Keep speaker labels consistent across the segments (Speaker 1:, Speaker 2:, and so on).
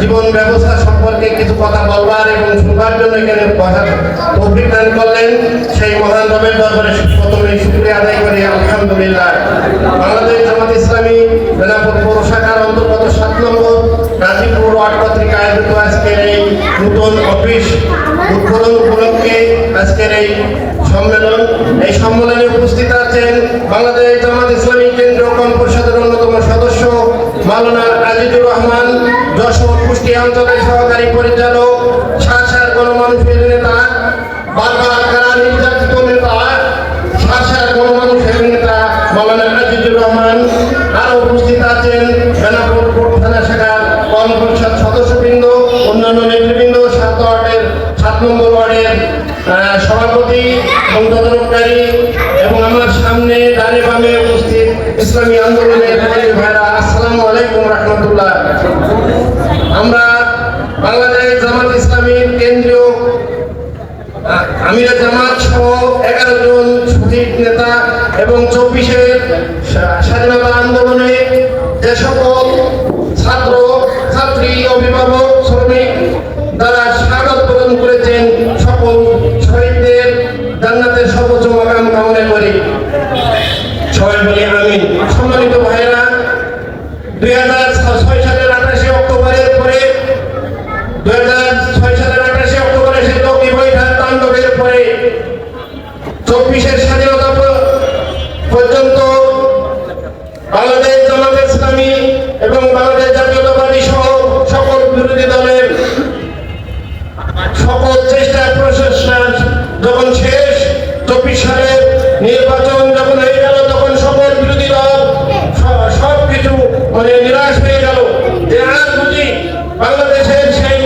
Speaker 1: জীবন ব্যবস্থা সম্পর্কে কিছু কথা বলবার এবং শুনবার জন্য এখানে বসার তৌফিক দান করলেন সেই মহান রবের দরবারে প্রথমে শুক্রিয়া আদায় করি, আলহামদুলিল্লাহ। বাংলাদেশ জামাত ইসলামী বেনাপুর পৌর শাখার অন্তর্গত সাত নম্বর গাজীপুর ওয়ার্ড পত্রিকা আজকের এই অফিস উদ্বোধন উপলক্ষে আজকের এই সম্মেলন। এই সম্মেলনে উপস্থিত আছেন বাংলাদেশ জামাত ইসলামী কেন্দ্র কম পরিষদের অন্যতম সদস্য আজিজুর রহমান, যশোর কুষ্টিয়া অঞ্চলের সহকারী পরিচালক শাখার কর্ম পরিষদ সদস্যবৃন্দ, অন্যান্য নেতৃবৃন্দ, সাত ওয়ার্ডের সাত নম্বর ওয়ার্ডের সভাপতি এবং তদারককারী এবং আমার সামনে ডানে বামে উপস্থিত ইসলামী আন্দোলনের ভাইরা আসসালামু আলাইকুম রহমতুল্লাহ। আমরা বাংলাদেশ জামাত ইসলামীর কেন্দ্রীয় আমিরা জামাত সহ এগারো জন শহীদ নেতা এবং চব্বিশের স্বাধীনতা আন্দোলনে যে সকল ছাত্র সকল শহীদদের জান্নাতের সর্বোচ্চ মাকাম কামনা করি। সবাই বলি আমি সম্মানিত ভাইরা দুই হাজার ছয় সালের আঠাশে অক্টোবরের পরে, দুই অক্টোবরে সে তাণ্ডবের পরে, চব্বিশের স্বাধীনতা পর্যন্ত বাংলাদেশ জামাত এবং বাংলাদেশ বিরোধী দলের সকল চেষ্টা প্রচেষ্টা যখন শেষ চব্বিশ সালের নির্বাচন যখন হয়ে গেল, তখন সকল বিরোধী দল সব কিছু মানে নিরাশ হয়ে গেল। যে আর বাংলাদেশের সেই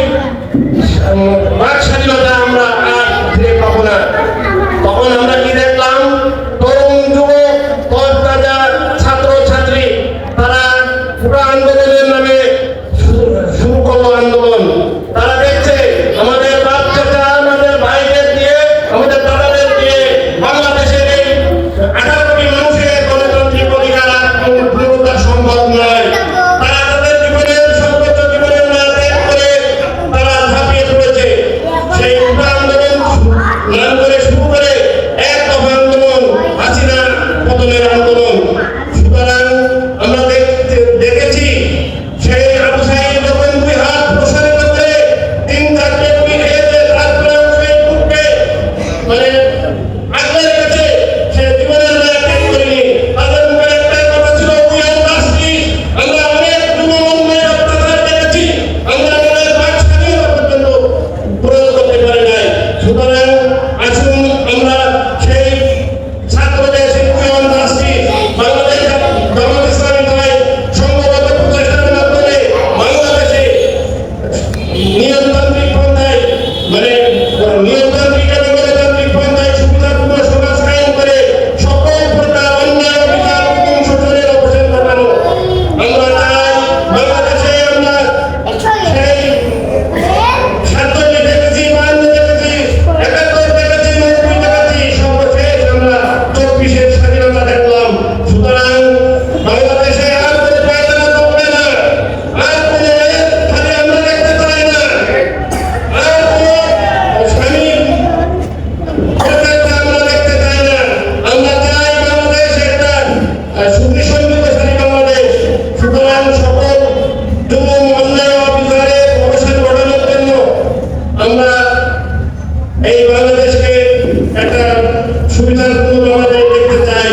Speaker 1: সুবিধাপূর্ণ বাংলাদেশ দেখতে চাই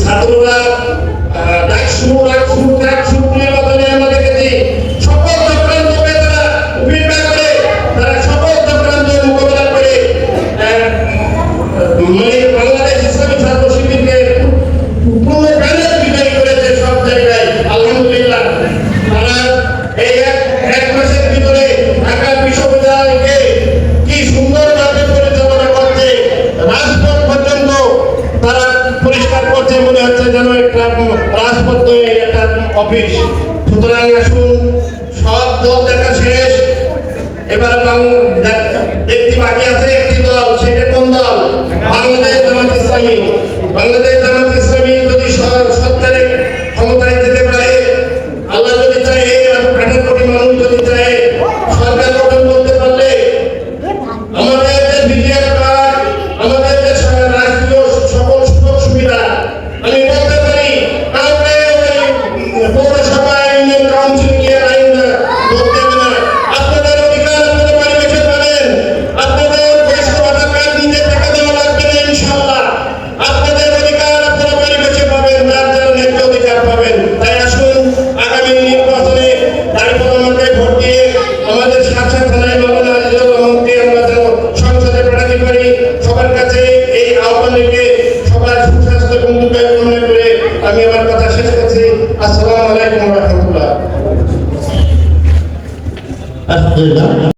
Speaker 1: ছাত্ররা একটা রাজপথ একটা অফিস। সুতরাং আসুন, সব দল দেখা শেষ। এবার একটি বাকি আছে, একটি দল, সেটা কোন দল? বাংলাদেশ জামাত ইসলামী। বাংলাদেশ verdade?